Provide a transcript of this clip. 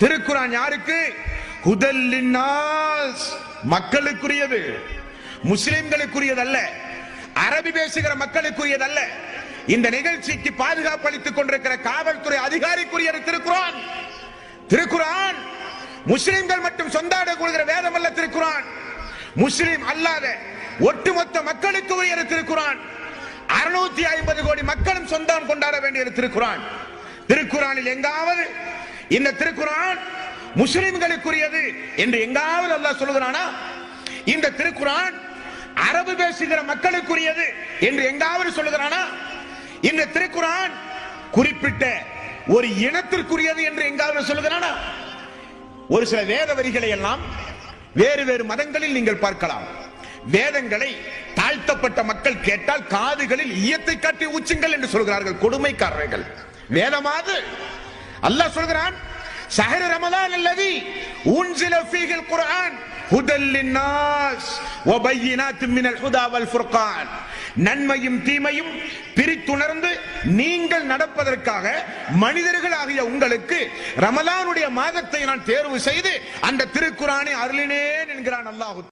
திருக்குரான் யாருக்கு? ஹுதல்லின்னாஸ் மக்களுக்குரியது. முஸ்லிம்களுக்குரியதல்ல. அரபி பேசுகிற மக்களுக்குரியதல்ல. இந்த நிகழ்ச்சிக்கு பாதுகாப்பு அளித்துக் கொண்டிருக்கிற காவல்துறை அதிகாரிக்குரியது திருக்குறான். திருக்குரான் முஸ்லிம்கள் மட்டும் சொந்தாட கொள்கிற வேதம் அல்ல திருக்குரான் முஸ்லிம் அல்லாத ஒட்டுமொத்த மக்களுக்கு உரியது திருக்குறான். அறுநூத்தி ஐம்பது கோடி மக்களும் சொந்தம் கொண்டாட வேண்டியது திருக்குறான். திருக்குறானில் எங்காவது இந்த திருக்குறான் முஸ்லிம்களுக்குரியது என்று எங்காவது அல்லாஹ் சொல்லுகிறானா? இந்த திருக்குறான் அரபு பேசுகிற மக்களுக்குரியது என்று எங்காவது சொல்லுகிறானா? இந்த திருக்குறான் குறிப்பிட்ட ஒரு இனத்திற்குரியது என்று எங்காவது சொல்லுகிறானா? ஒரு சில வேத வரிகளை எல்லாம் வேறு வேறு மதங்களில் நீங்கள் பார்க்கலாம். வேதங்களை தாழ்த்தப்பட்ட மக்கள் கேட்டால் காதுகளில் ஈயத்தை காட்டி ஊச்சுங்கள் என்று சொல்கிறார்கள் கொடுமைக்காரர்கள். வேதமாது அல்லாஹ் சொல்கிறான் ஷஹர் ரமலான் அல்லதி உன்சில ஃபீஹில் குர்ஆன் ஹுதல் லின்னாஸ் வபையினாத் மினல் ஹுதா வல் ஃபுர்கான். நன்மையும் தீமையும் பிரித்துணர்ந்து நீங்கள் நடப்பதற்காக மனிதர்களாகிய உங்களுக்கு ரமலானுடைய மாதத்தை நான் தேர்வு செய்து அந்த திருக்குறானை அருளினேன் என்கிறான் அல்லாஹு